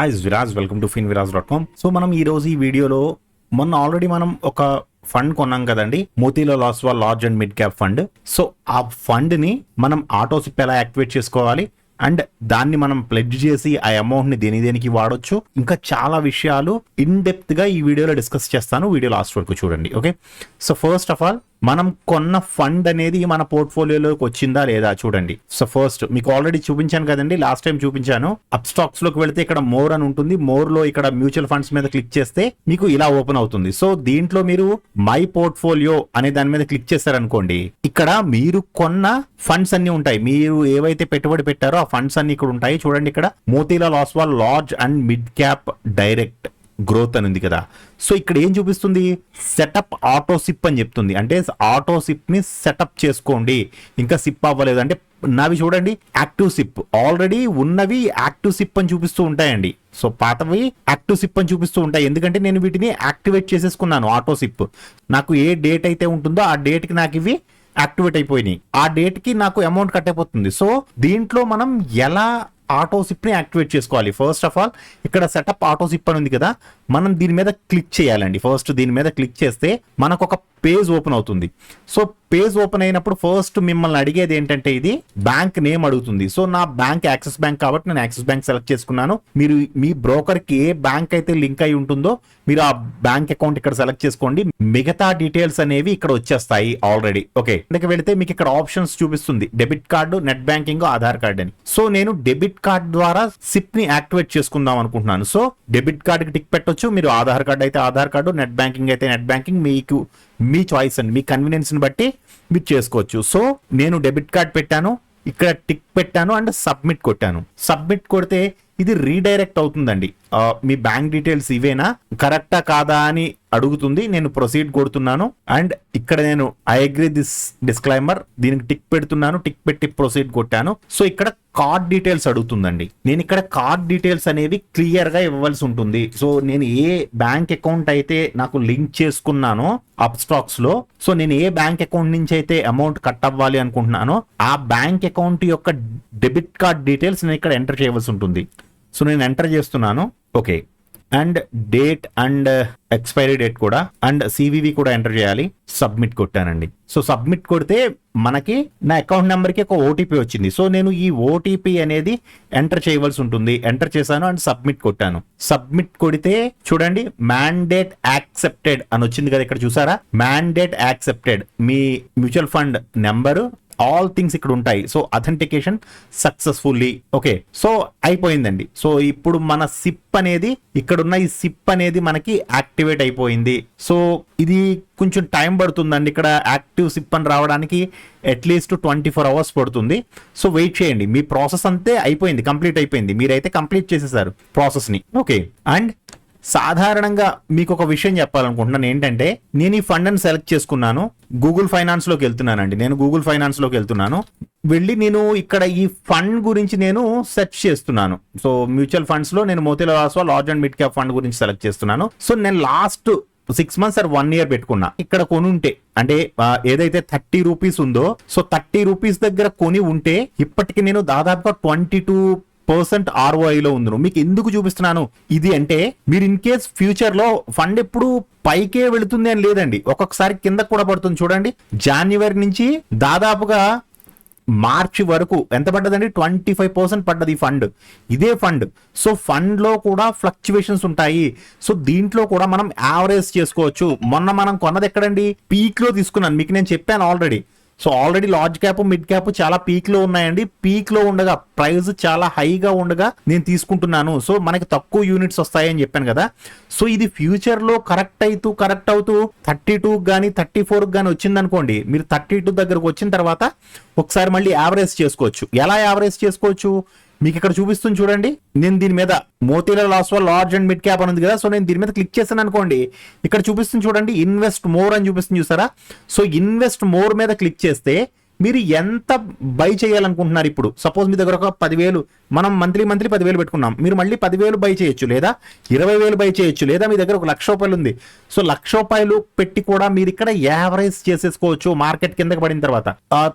Hi Viraj welcome to fin Viraj dot com so మనం ఈ రోజు ఈ వీడియోలో మొన్న ఆల్రెడీ మనం ఒక ఫండ్ కొన్నాం కదండి. Motilal Oswal large and mid cap fund so ఆ ఫండ్ని మనం ఆటోసిప్ ఎలా యాక్టివేట్ చేసుకోవాలి? అండ్ దాన్ని మనం ప్లెడ్జ్ చేసి ఆ అమౌంట్ని దేని దేనికి వాడొచ్చు? ఇంకా చాలా విషయాలు ఇన్ డెప్త్గా ఈ వీడియోలో డిస్కస్ చేస్తాను. వీడియో లాస్ట్ వరకు చూడండి okay so first of all మనం కొన్న ఫండ్ అనేది మన పోర్ట్ఫోలియోలోకి వచ్చిందా లేదా చూడండి. సో ఫస్ట్ మీకు ఆల్రెడీ చూపించాను కదండి లాస్ట్ టైం చూపించాను. అప్ స్టాక్స్లోకి వెళితే ఇక్కడ మోర్ అని ఉంటుంది. మోర్లో ఇక్కడ మ్యూచువల్ ఫండ్స్ మీద క్లిక్ చేస్తే మీకు ఇలా ఓపెన్ అవుతుంది. సో దీంట్లో మీరు మై పోర్ట్ఫోలియో అనే దాని మీద క్లిక్ చేశారనుకోండి ఇక్కడ మీరు కొన్న ఫండ్స్ అన్ని ఉంటాయి. మీరు ఏవైతే పెట్టుబడి పెట్టారో ఆ ఫండ్స్ అన్ని ఇక్కడ ఉంటాయి. చూడండి ఇక్కడ Motilal Oswal large and mid cap direct. Growth అని ఉంది కదా. సో ఇక్కడ ఏం చూపిస్తుంది? సెటప్ ఆటో సిప్ అని చెప్తుంది. అంటే ఆటో సిప్ని సెటప్ చేసుకోండి. ఇంకా సిప్ అవ్వలేదు. అంటే నావి చూడండి యాక్టివ్ సిప్ ఆల్రెడీ ఉన్నవి యాక్టివ్ సిప్ అని చూపిస్తూ ఉంటాయండి. సో పాతవి యాక్టివ్ సిప్ అని చూపిస్తూ ఉంటాయి. ఎందుకంటే నేను వీటిని యాక్టివేట్ చేసేసుకున్నాను ఆటో సిప్ నాకు ఏ డేట్ అయితే ఉంటుందో ఆ డేట్కి నాకు ఇవి యాక్టివేట్ అయిపోయినాయి. ఆ డేట్కి నాకు అమౌంట్ కట్ అయిపోతుంది. సో దీంట్లో మనం ఎలా ఆటో సిప్ని యాక్టివేట్ చేసుకోవాలి. ఫస్ట్ ఆఫ్ ఆల్ ఇక్కడ సెటప్ ఆటో సిప్ అని ఉంది కదా మనం దీని మీద క్లిక్ చేయాలండి. ఫస్ట్ దీని మీద క్లిక్ చేస్తే మనకు ఒక పేజ్ ఓపెన్ అవుతుంది. సో పేజ్ ఓపెన్ అయినప్పుడు ఫస్ట్ మిమ్మల్ని అడిగేది ఏంటంటే ఇది బ్యాంక్ నేమ్ అడుగుతుంది. సో నా బ్యాంక్ యాక్సిస్ బ్యాంక్ కాబట్టి నేను యాక్సిస్ బ్యాంక్ సెలెక్ట్ చేసుకున్నాను. మీరు మీ బ్రోకర్కి ఏ బ్యాంక్ అయితే లింక్ అయి ఉంటుందో మీరు ఆ బ్యాంక్ అకౌంట్ ఇక్కడ సెలెక్ట్ చేసుకోండి. మిగతా డీటెయిల్స్ అనేవి ఇక్కడ వచ్చేస్తాయి ఆల్రెడీ. ఓకే. ఇక్కడికి వెళితే మీకు ఇక్కడ ఆప్షన్స్ చూపిస్తుంది. Debit card net banking Aadhaar card అని. సో నేను డెబిట్ కార్డ్ ద్వారా సిప్ని యాక్టివేట్ చేసుకుందాం అనుకుంటున్నాను. సో డెబిట్ కార్డ్కి టిక్ పెట్టొచ్చు. మీరు ఆధార్ కార్డ్ అయితే ఆధార్ కార్డు నెట్ బ్యాంకింగ్ అయితే నెట్ బ్యాంకింగ్. మీకు మీ చాయిస్ అండి మీ కన్వీనియన్స్ని బట్టి మీరు చేసుకోవచ్చు. సో నేను డెబిట్ కార్డ్ పెట్టాను ఇక్కడ టిక్ పెట్టాను అండ్ సబ్మిట్ కొట్టాను. సబ్మిట్ కొడితే ఇది రీడైరెక్ట్ అవుతుందండి. మీ బ్యాంక్ డీటెయిల్స్ ఇవేనా? కరెక్టా కాదా అని అడుగుతుంది నేను ప్రొసీడ్ కొడుతున్నాను. అండ్ ఇక్కడ నేను ఐ అగ్రీ దిస్ డిస్క్లైమర్ దీనికి టిక్ పెడుతున్నాను టిక్ పెట్టి ప్రొసీడ్ కొట్టాను. సో ఇక్కడ కార్డ్ డీటెయిల్స్ అడుగుతుందండి. నేను ఇక్కడ కార్డ్ డీటెయిల్స్ అనేవి క్లియర్గా ఇవ్వాల్సి ఉంటుంది. సో నేను ఏ బ్యాంక్ అకౌంట్ అయితే నాకు లింక్ చేసుకున్నానో అప్ స్టాక్స్లో సో నేను ఏ బ్యాంక్ అకౌంట్ నుంచి అయితే అమౌంట్ కట్ అవ్వాలి అనుకుంటున్నానో ఆ బ్యాంక్ అకౌంట్ యొక్క డెబిట్ కార్డ్ డీటెయిల్స్ నేను ఇక్కడ ఎంటర్ చేయవలసి ఉంటుంది. సో నేను ఎంటర్ చేస్తున్నాను. Okay and date and expiry date కూడా అండ్ సివివి కూడా ఎంటర్ చేయాలి. సబ్మిట్ కొట్టానండి. సో సబ్మిట్ కొడితే మనకి నా అకౌంట్ నెంబర్కి ఒక ఓటీపీ వచ్చింది. సో నేను ఈ ఓటీపీ అనేది ఎంటర్ చేయవలసి ఉంటుంది. ఎంటర్ చేశాను అండ్ సబ్మిట్ కొట్టాను. సబ్మిట్ కొడితే చూడండి మ్యాండేట్ యాక్సెప్టెడ్ అని వచ్చింది కదా ఇక్కడ చూసారా? మ్యాండేట్ యాక్సెప్టెడ్ మీ mutual fund number all things ఇక్కడ ఉంటాయి. So authentication successfully okay so అయిపోయిందండి. సో ఇప్పుడు మన సిప్ అనేది ఇక్కడ ఉన్న ఈ సిప్ అనేది మనకి యాక్టివేట్ అయిపోయింది. సో ఇది కొంచెం టైం పడుతుందండి. ఇక్కడ యాక్టివ్ సిప్ అని రావడానికి at least twenty four hours పడుతుంది. సో వెయిట్ చేయండి. మీ ప్రాసెస్ అంతే అయిపోయింది కంప్లీట్ అయిపోయింది. మీరైతే కంప్లీట్ చేసేసారు ప్రాసెస్ని. ఓకే అండ్ సాధారణంగా మీకు ఒక విషయం చెప్పాలనుకుంటున్నాను. ఏంటంటే నేను ఈ ఫండ్ అని సెలెక్ట్ చేసుకున్నాను. గూగుల్ ఫైనాన్స్లోకి వెళ్తున్నానండి. నేను గూగుల్ ఫైనాన్స్లోకి వెళ్తున్నాను. వెళ్ళి నేను ఇక్కడ ఈ ఫండ్ గురించి నేను సెర్చ్ చేస్తున్నాను. సో మ్యూచువల్ ఫండ్స్లో నేను Motilal Oswal large and mid cap fund గురించి సెలెక్ట్ చేస్తున్నాను. సో నేను last six months or one year పెట్టుకున్నా. ఇక్కడ కొని ఉంటే అంటే ఏదైతే థర్టీ రూపీస్ ఉందో సో థర్టీ రూపీస్ దగ్గర కొని ఉంటే ఇప్పటికి నేను దాదాపుగా ట్వంటీ టూ పర్సెంట్ ఆర్ఓఐలో ఉంది మీకు ఎందుకు చూపిస్తున్నాను? ఇది అంటే మీరు ఇన్ కేస్ ఫ్యూచర్లో ఫండ్ ఎప్పుడు పైకే వెళుతుంది అని లేదండి. ఒక్కొక్కసారి కింద కూడా పడుతుంది. చూడండి. జనవరి నుంచి దాదాపుగా మార్చి వరకు ఎంత పడ్డదండి? ట్వంటీ ఫైవ్ పర్సెంట్ పడ్డది ఫండ్. ఇదే ఫండ్. సో ఫండ్లో కూడా ఫ్లక్చువేషన్స్ ఉంటాయి. సో దీంట్లో కూడా మనం యావరేజ్ చేసుకోవచ్చు. మొన్న మనం కొన్నది ఎక్కడండి? పీక్లో తీసుకున్నాను. మీకు నేను చెప్పాను already. So already large cap mid cap చాలా పీక్లో ఉన్నాయండి. పీక్లో ఉండగా ప్రైస్ చాలా హైగా ఉండగా నేను తీసుకుంటున్నాను. సో మనకి తక్కువ యూనిట్స్ వస్తాయని చెప్పాను కదా. సో ఇది ఫ్యూచర్లో కరెక్ట్ అవుతూ కరెక్ట్ అవుతూ థర్టీ టూ కానీ థర్టీ ఫోర్ కానీ వచ్చింది అనుకోండి మీరు థర్టీ టూ దగ్గరకు వచ్చిన తర్వాత ఒకసారి మళ్ళీ యావరేజ్ చేసుకోవచ్చు. ఎలా యావరేజ్ చేసుకోవచ్చు? మీకు ఇక్కడ చూపిస్తుంది చూడండి. నేను దీని మీద Motilal Oswal large and mid cap అని ఉంది కదా సో నేను దీని మీద క్లిక్ చేశాను అనుకోండి. ఇక్కడ చూపిస్తుంది చూడండి ఇన్వెస్ట్ మోర్ అని చూపిస్తుంది చూసారా? సో ఇన్వెస్ట్ మోర్ మీద క్లిక్ చేస్తే మీరు ఎంత బై చేయాలనుకుంటున్నారు ఇప్పుడు? సపోజ్ మీ దగ్గర ఒక పదివేలు మనం మంత్లీ మంత్లీ పదివేలు పెట్టుకున్నాం. మీరు మళ్ళీ పదివేలు బై చేయొచ్చు లేదా ఇరవై వేలు బై చేయొచ్చు లేదా మీ దగ్గర ఒక లక్ష రూపాయలు ఉంది. సో లక్ష రూపాయలు పెట్టి కూడా మీరు ఇక్కడ యావరేజ్ చేసేసుకోవచ్చు మార్కెట్ కిందకి పడిన తర్వాత.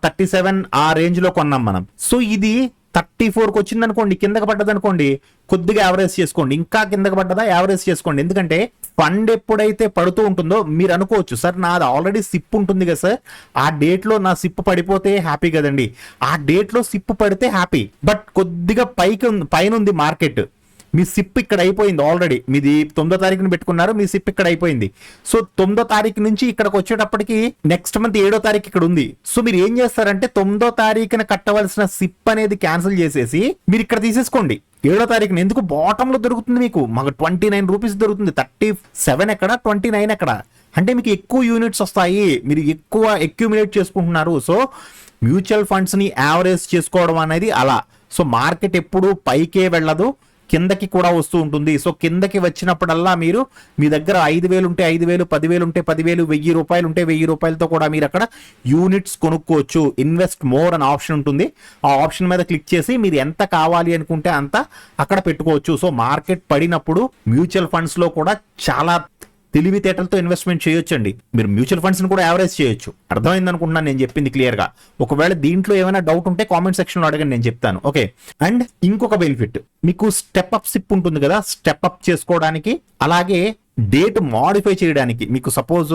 థర్టీ సెవెన్ ఆ రేంజ్లో కొన్నాం మనం. సో ఇది థర్టీ ఫోర్కి వచ్చింది అనుకోండి కిందకి పడ్డది అనుకోండి కొద్దిగా యావరేజ్ చేసుకోండి. ఇంకా కిందకి పడ్డదా యావరేజ్ చేసుకోండి. ఎందుకంటే ఫండ్ ఎప్పుడైతే పడుతూ ఉంటుందో మీరు అనుకోవచ్చు సార్ నాది ఆల్రెడీ సిప్ ఉంటుంది కదా సార్ ఆ డేట్లో నా సిప్ పడిపోతే హ్యాపీ కదండి. ఆ డేట్లో సిప్ పడితే హ్యాపీ బట్ కొద్దిగా పైకి ఉంది- పైన ఉంది మార్కెట్ మీ సిప్ ఇక్కడ అయిపోయింది ఆల్రెడీ మీది తొమ్మిదో తారీఖున పెట్టుకున్నారు మీ సిప్ ఇక్కడ అయిపోయింది. సో తొమ్మిదో తారీఖు నుంచి ఇక్కడికి వచ్చేటప్పటికి నెక్స్ట్ మంత్ ఏడో తారీఖు ఇక్కడ ఉంది. సో మీరు ఏం చేస్తారంటే తొమ్మిదో తారీఖున కట్టవలసిన సిప్ అనేది క్యాన్సిల్ చేసేసి మీరు ఇక్కడ తీసేసుకోండి. ఏడో తారీఖున ఎందుకు బాటమ్లో దొరుకుతుంది మీకు? మాకు ట్వంటీ నైన్ రూపీస్ దొరుకుతుంది. థర్టీ సెవెన్ ఎక్కడ? ట్వంటీ నైన్ ఎక్కడ? అంటే మీకు ఎక్కువ యూనిట్స్ వస్తాయి. మీరు ఎక్కువ అక్యూమిలేట్ చేసుకుంటున్నారు. సో మ్యూచువల్ ఫండ్స్ని యావరేజ్ చేసుకోవడం అనేది అలా. సో మార్కెట్ ఎప్పుడు పైకే వెళ్ళదు. కిందకి కూడా వస్తూ ఉంటుంది. సో కిందకి వచ్చినప్పుడల్లా మీరు మీ దగ్గర ఐదు వేలు ఉంటే ఐదు వేలు పదివేలు ఉంటే పదివేలు వెయ్యి రూపాయలు ఉంటే వెయ్యి రూపాయలతో కూడా మీరు అక్కడ యూనిట్స్ కొనుక్కోవచ్చు. ఇన్వెస్ట్ మోర్ అనే ఆప్షన్ ఉంటుంది. ఆ ఆప్షన్ మీద క్లిక్ చేసి మీరు ఎంత కావాలి అనుకుంటే అంత అక్కడ పెట్టుకోవచ్చు. సో మార్కెట్ పడినప్పుడు మ్యూచువల్ ఫండ్స్లో కూడా చాలా తెలివితేటలతో ఇన్వెస్ట్మెంట్ చేయొచ్చండి. మీరు మ్యూచువల్ ఫండ్స్ కూడా యావరేజ్ చేయొచ్చు. అర్థమైంది అనుకుంటున్నాను నేను చెప్పింది క్లియర్గా ఒకవేళ దీంట్లో ఏమైనా డౌట్ ఉంటే కామెంట్ సెక్షన్లో అడగండి నేను చెప్తాను. ఓకే అండ్ ఇంకొక బెనిఫిట్ మీకు స్టెప్ అప్ సిప్ ఉంటుంది కదా స్టెప్ అప్ చేసుకోవడానికి అలాగే డేట్ మాడిఫై చేయడానికి. మీకు సపోజ్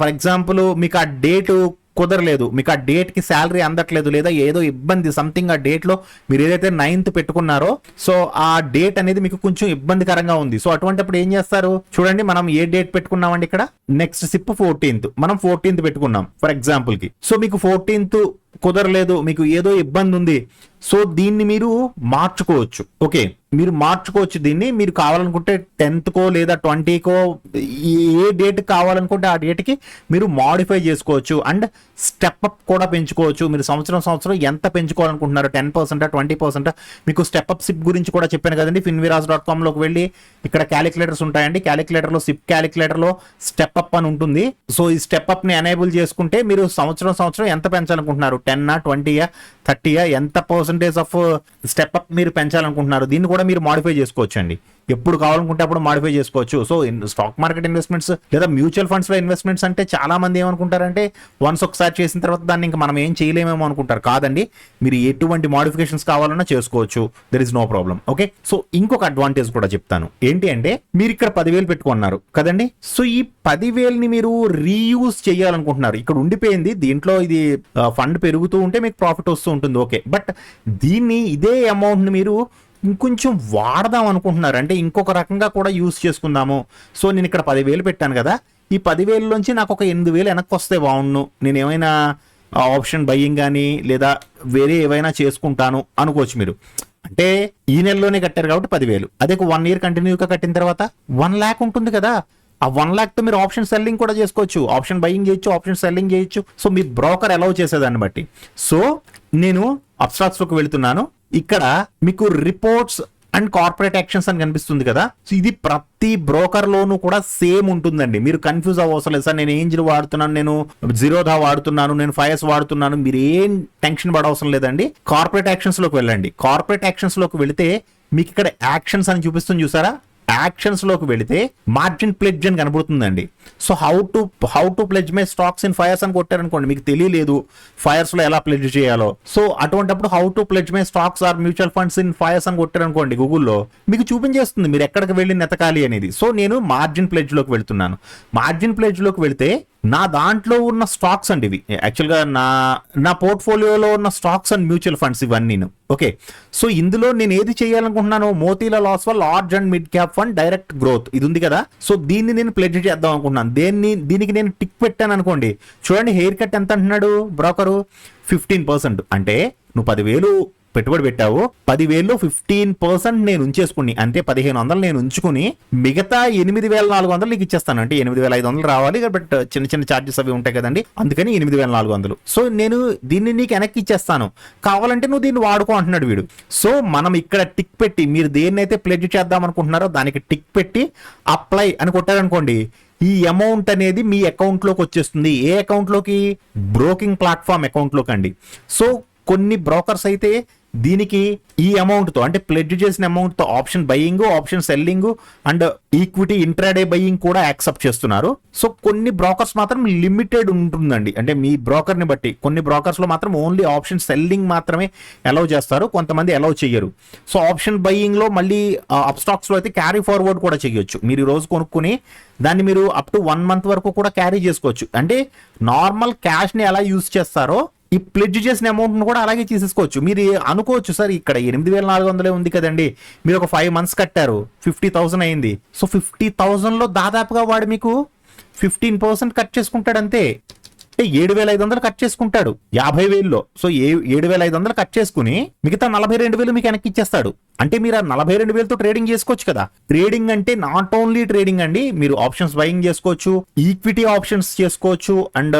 ఫర్ ఎగ్జాంపుల్ మీకు ఆ డేట్ కుదరలేదు. మీకు ఆ డేట్కి శాలరీ అందట్లేదు లేదా ఏదో ఇబ్బంది సంథింగ్ ఆ డేట్లో మీరు ఏదైతే నైన్త్ పెట్టుకున్నారో సో ఆ డేట్ అనేది మీకు కొంచెం ఇబ్బందికరంగా ఉంది. సో అటువంటిప్పుడు ఏం చేస్తారు? చూడండి మనం ఏ డేట్ పెట్టుకున్నామండి ఇక్కడ? నెక్స్ట్ సిప్ ఫోర్టీన్త్ మనం ఫోర్టీన్త్ పెట్టుకున్నాం ఫర్ ఎగ్జాంపుల్కి సో మీకు ఫోర్టీన్త్ కుదరలేదు మీకు ఏదో ఇబ్బంది ఉంది. సో దీన్ని మీరు మార్చుకోవచ్చు. ఓకే? మీరు మార్చుకోవచ్చు దీన్ని. మీరు కావాలనుకుంటే టెన్త్ కో లేదా ట్వంటీకో ఏ డేట్ కావాలనుకుంటే ఆ డేట్కి మీరు మాడిఫై చేసుకోవచ్చు. అండ్ స్టెప్ అప్ కూడా పెంచుకోవచ్చు. మీరు సంవత్సరం సంవత్సరం ఎంత పెంచుకోవాలనుకుంటున్నారు టెన్ పర్సెంట్ ట్వంటీ పర్సెంట్ మీకు స్టెప్ అప్ సిప్ గురించి కూడా చెప్పాను కదండి. ఫిన్విరాజ్ డాట్ కామ్లోకి వెళ్ళి ఇక్కడ క్యాలిక్యులేటర్స్ ఉంటాయండి. క్యాలిక్యులేటర్లో సిప్ క్యాలిక్యులేటర్లో స్టెప్ అప్ అని ఉంటుంది. సో ఈ స్టెప్ అప్ని ఎనేబుల్ చేసుకుంటే మీరు సంవత్సరం సంవత్సరం ఎంత పెంచాలనుకుంటున్నారు? టెన్ ట్వంటీయా థర్టీయా ఎంత పర్సంటేజ్ ఆఫ్ స్టెప్ అప్ మీరు పెంచాలనుకుంటున్నారు? దీన్ని కూడా మీరు మాడిఫై చేసుకోవచ్చు అండి ఎప్పుడు కావాలనుకుంటే అప్పుడు మాడిఫై చేసుకోవచ్చు. సో స్టాక్ మార్కెట్ ఇన్వెస్ట్మెంట్స్ లేదా మ్యూచువల్ ఫండ్స్లో ఇన్వెస్ట్మెంట్స్ అంటే చాలా మంది ఏమనుకుంటారంటే వన్స్ ఒకసారి చేసిన తర్వాత దాన్ని ఇంకా మనం ఏం చేయలేమేమో అనుకుంటారు. కాదండి మీరు ఎటువంటి మాడిఫికేషన్స్ కావాలన్నా చేసుకోవచ్చు. There is no problem okay so ఇంకొక అడ్వాంటేజ్ కూడా చెప్తాను. ఏంటి అంటే మీరు ఇక్కడ పదివేలు పెట్టుకున్నారు కదండి? సో ఈ పదివేలని మీరు రీయూజ్ చేయాలనుకుంటున్నారు. ఇక్కడ ఉండిపోయింది దీంట్లో ఇది ఫండ్ పెరుగుతూ ఉంటే మీకు ప్రాఫిట్ వస్తూ ఉంటుంది. ఓకే బట్ దీన్ని ఇదే అమౌంట్ని మీరు ఇంకొంచెం వాడదాం అనుకుంటున్నారు. అంటే ఇంకొక రకంగా కూడా యూస్ చేసుకుందాము. సో నేను ఇక్కడ పదివేలు పెట్టాను కదా. ఈ పదివేలలోంచి నాకు ఒక ఎనిమిది వేలు వెనక్కి వస్తే బాగుండు నేను ఏమైనా ఆప్షన్ బయ్యింగ్ కానీ లేదా వేరే ఏవైనా చేసుకుంటాను అనుకోవచ్చు మీరు. అంటే ఈ నెలలోనే కట్టారు కాబట్టి పదివేలు. అదే ఒక వన్ ఇయర్ కంటిన్యూగా కట్టిన తర్వాత వన్ ల్యాక్ ఉంటుంది కదా. ఆ వన్ ల్యాక్తో మీరు ఆప్షన్ సెల్లింగ్ కూడా చేసుకోవచ్చు. ఆప్షన్ బయింగ్ చేయొచ్చు ఆప్షన్ సెల్లింగ్ చేయొచ్చు. సో మీ బ్రోకర్ అలౌ చేసేదాన్ని బట్టి. సో నేను అబ్స్ట్రాక్ట్స్ వెళ్తున్నాను. ఇక్కడ మీకు రిపోర్ట్స్ అండ్ కార్పొరేట్ యాక్షన్స్ అని కనిపిస్తుంది కదా. సో ఇది ప్రతి బ్రోకర్ లోను కూడా సేమ్ ఉంటుందండి. మీరు కన్ఫ్యూజ్ అవ్వవసరం లేదు. సార్ నేను ఏంజిల్ వాడుతున్నాను నేను జీరోధా వాడుతున్నాను నేను ఫైర్స్ వాడుతున్నాను మీరు ఏం టెన్షన్ పడవసరం లేదండి. కార్పొరేట్ యాక్షన్స్లోకి వెళ్ళండి. కార్పొరేట్ యాక్షన్స్లోకి వెళితే మీకు ఇక్కడ యాక్షన్స్ అని చూపిస్తుంది చూసారా? యాక్షన్స్లోకి వెళితే మార్జిన్ ప్లెడ్జ్ అని కనబడుతుందండి. So how to how to pledge my stocks in Fyers అని కొట్టారనుకోండి మీకు తెలియలేదు ఫైర్స్లో ఎలా ప్లెడ్జ్ చేయాలో. సో అటువంటిప్పుడు how to pledge my stocks or mutual funds in Fyers అని కొట్టారనుకోండి గూగుల్లో మీకు చూపించేస్తుంది మీరు ఎక్కడికి వెళ్ళి నెతకాలి అనేది. సో నేను మార్జిన్ ప్లెడ్జ్లోకి వెళ్తున్నాను. మార్జిన్ ప్లెడ్జ్లోకి వెళితే నా దాంట్లో ఉన్న స్టాక్స్ అండి ఇవి. యాక్చువల్గా నా నా పోర్ట్ఫోలియోలో ఉన్న స్టాక్స్ అండ్ మ్యూచువల్ ఫండ్స్ ఇవన్నీ ఓకే? సో ఇందులో నేను ఏది చేయాలనుకుంటున్నాను లాస్ వల్ large and mid cap fund direct growth. ఇది ఉంది కదా? సో దీన్ని నేను ప్లెడ్జ్ చేద్దాం అనుకుంటున్నాను. దేన్ని దీనికి నేను టిక్ పెట్టాను అనుకోండి. చూడండి హెయిర్ కట్ ఎంత అంటున్నాడు బ్రోకరు? Fifteen percent. అంటే నువ్వు పదివేలు పెట్టుబడి పెట్టావు. పదివేలు ఫిఫ్టీన్ పర్సెంట్ నేను ఉంచేసుకుని అంటే పదిహేను వందలు నేను ఉంచుకుని మిగతా ఎనిమిది వేల నాలుగు వందలు నీకు ఇచ్చేస్తాను. అంటే ఎనిమిది వేల ఐదు వందలు రావాలి బట్ చిన్న చిన్న ఛార్జెస్ అవి ఉంటాయి కదండి. అందుకని ఎనిమిది వేల నాలుగు వందలు. సో నేను దీన్ని నీకు వెనక్కి ఇచ్చేస్తాను. కావాలంటే నువ్వు దీన్ని వాడుకో అంటున్నాడు వీడు. సో మనం ఇక్కడ టిక్ పెట్టి మీరు దేన్నైతే ప్లెడ్జ్ చేద్దాం అనుకుంటున్నారో దానికి టిక్ పెట్టి అప్లై అని కొట్టారనుకోండి ఈ అమౌంట్ అనేది మీ అకౌంట్లోకి వచ్చేస్తుంది. ఏ అకౌంట్లోకి బ్రోకింగ్ ప్లాట్ఫామ్ అకౌంట్లోకి అండి. సో కొన్ని బ్రోకర్స్ అయితే దీనికి ఈ అమౌంట్తో అంటే ప్లెడ్జ్ చేసిన అమౌంట్తో option buying option selling and equity intraday buying కూడా యాక్సెప్ట్ చేస్తున్నారు. సో కొన్ని బ్రోకర్స్ మాత్రం లిమిటెడ్ ఉంటుందండి. అంటే మీ బ్రోకర్ని బట్టి కొన్ని బ్రోకర్స్లో మాత్రం ఓన్లీ ఆప్షన్ సెల్లింగ్ మాత్రమే అలౌ చేస్తారు. కొంతమంది అలౌ చేయరు సో ఆప్షన్ బయ్యింగ్లో మళ్ళీ అప్ స్టాక్స్లో అయితే క్యారీ ఫార్వర్డ్ కూడా చేయొచ్చు మీరు రోజు కొనుక్కుని దాన్ని మీరు అప్ టు వన్ మంత్ వరకు కూడా క్యారీ చేసుకోవచ్చు. అంటే నార్మల్ క్యాష్ని ఎలా యూస్ చేస్తారో ఈ ప్లెడ్జ్ చేసిన అమౌంట్ని కూడా అలాగే తీసేసుకోవచ్చు మీరు అనుకోవచ్చు సార్ ఇక్కడ ఎనిమిది వేల నాలుగు వందలే ఉంది కదండి. మీరు ఒక ఫైవ్ మంత్స్ కట్టారు. ఫిఫ్టీ థౌసండ్ అయింది. సో ఫిఫ్టీ థౌసండ్లో దాదాపుగా వాడు మీకు ఫిఫ్టీన్ పర్సెంట్ కట్ చేసుకుంటాడు అంతే. అంటే ఏడు వేల ఐదు వందలు కట్ చేసుకుంటాడు. యాభై వేల్లో. సో ఏ ఏడు వేల ఐదు వందలు కట్ చేసుకుని మిగతా నలభై రెండు వేలు మీకు వెనక్కి ఇచ్చేస్తాడు. అంటే మీరు ఆ నలభై రెండు వేలతో ట్రేడింగ్ చేసుకోవచ్చు కదా. ట్రేడింగ్ అంటే నాట్ ఓన్లీ ట్రేడింగ్ అండి మీరు ఆప్షన్స్ బయింగ్ చేసుకోవచ్చు ఈక్విటీ ఆప్షన్స్ చేసుకోవచ్చు అండ్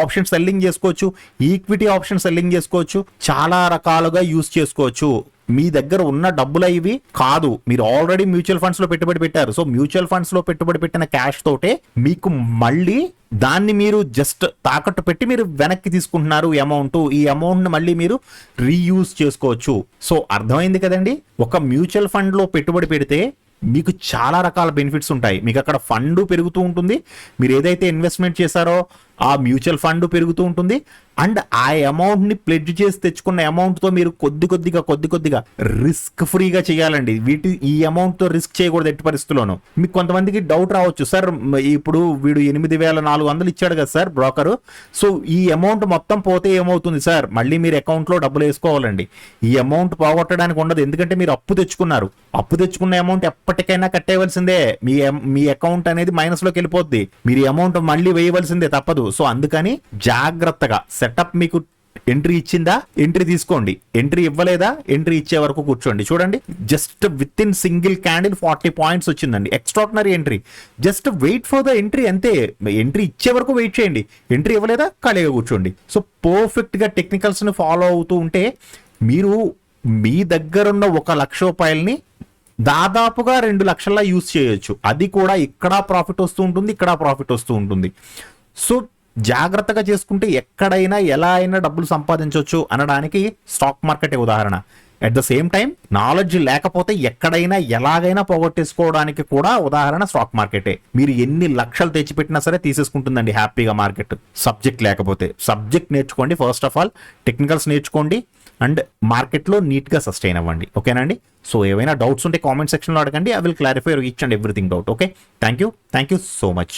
ఆప్షన్ సెల్లింగ్ చేసుకోవచ్చు ఈక్విటీ ఆప్షన్ సెల్లింగ్ చేసుకోవచ్చు చాలా రకాలుగా యూస్ చేసుకోవచ్చు. మీ దగ్గర ఉన్న డబ్బులు ఇవి కాదు. మీరు ఆల్రెడీ మ్యూచువల్ ఫండ్స్లో పెట్టుబడి పెట్టారు. సో మ్యూచువల్ ఫండ్స్లో పెట్టుబడి పెట్టిన క్యాష్ తోటే మీకు మళ్ళీ దాన్ని మీరు జస్ట్ తాకట్టు పెట్టి మీరు వెనక్కి తీసుకుంటున్నారు అమౌంట్ ఈ అమౌంట్ని మళ్ళీ మీరు రీయూజ్ చేసుకోవచ్చు. సో అర్థమైంది కదండి? ఒక మ్యూచువల్ ఫండ్లో పెట్టుబడి పెడితే మీకు చాలా రకాల బెనిఫిట్స్ ఉంటాయి. మీకు అక్కడ ఫండ్ పెరుగుతూ ఉంటుంది. మీరు ఏదైతే ఇన్వెస్ట్మెంట్ చేశారో ఆ మ్యూచువల్ ఫండ్ పెరుగుతూ ఉంటుంది. అండ్ ఆ అమౌంట్ని ప్లెడ్జ్ చేసి తెచ్చుకున్న అమౌంట్తో మీరు కొద్ది కొద్దిగా కొద్ది కొద్దిగా రిస్క్ ఫ్రీగా చేయాలండి. వీటి ఈ అమౌంట్తో రిస్క్ చేయకూడదు ఎట్టి పరిస్థితుల్లోనూ. మీకు కొంతమందికి డౌట్ రావచ్చు. సార్ ఇప్పుడు వీడు ఎనిమిది వేల నాలుగు వందలు ఇచ్చాడు కదా సార్ బ్రోకర్. సో ఈ అమౌంట్ మొత్తం పోతే ఏమవుతుంది సార్? మళ్ళీ మీరు అకౌంట్లో డబ్బులు వేసుకోవాలండి. ఈ అమౌంట్ పోగొట్టడానికి ఉండదు. ఎందుకంటే మీరు అప్పు తెచ్చుకున్నారు. అప్పు తెచ్చుకున్న అమౌంట్ ఎప్పటికైనా కట్టేయవలసిందే. మీ మీ అకౌంట్ అనేది మైనస్లోకి వెళ్ళిపోద్ది. మీరు అమౌంట్ మళ్ళీ వేయవలసిందే తప్పదు. సో అందుకని జాగ్రత్తగా సెటప్ మీకు ఎంట్రీ ఇచ్చిందా? ఎంట్రీ తీసుకోండి. ఎంట్రీ ఇవ్వలేదా? ఎంట్రీ ఇచ్చే వరకు కూర్చోండి. చూడండి just with in single candle forty points వచ్చిందండి. Extraordinary entry just wait for the entry అంతే. ఎంట్రీ ఇచ్చే వరకు వెయిట్ చేయండి. ఎంట్రీ ఇవ్వలేదా? ఖాళీగా కూర్చోండి. సో పర్ఫెక్ట్గా టెక్నికల్స్ని ఫాలో అవుతూ ఉంటే మీరు మీ దగ్గర ఉన్న ఒక లక్ష రూపాయలని దాదాపుగా రెండు లక్షల యూస్ చేయొచ్చు. అది కూడా ఇక్కడ ప్రాఫిట్ వస్తూ ఉంటుంది ఇక్కడ ప్రాఫిట్ వస్తూ ఉంటుంది. సో జాగ్రత్తగా చేసుకుంటే ఎక్కడైనా ఎలా అయినా డబ్బులు సంపాదించవచ్చు అనడానికి స్టాక్ మార్కెట్ ఉదాహరణ. At the same time knowledge లేకపోతే ఎక్కడైనా ఎలాగైనా పోగొట్టేసుకోవడానికి కూడా ఉదాహరణ స్టాక్ మార్కెటే మీరు ఎన్ని లక్షలు తెచ్చిపెట్టినా సరే తీసేసుకుంటుందండి హ్యాపీగా మార్కెట్. సబ్జెక్ట్ లేకపోతే. సబ్జెక్ట్ నేర్చుకోండి ఫస్ట్ ఆఫ్ ఆల్ టెక్నికల్స్ నేర్చుకోండి. అండ్ మార్కెట్లో నీట్గా సస్టైన్ అవ్వండి. ఓకేనండి సో ఏవైనా డౌట్స్ ఉంటే కామెంట్ సెక్షన్లో అడగండి. I will clarify each and everything doubt okay thank you thank you so much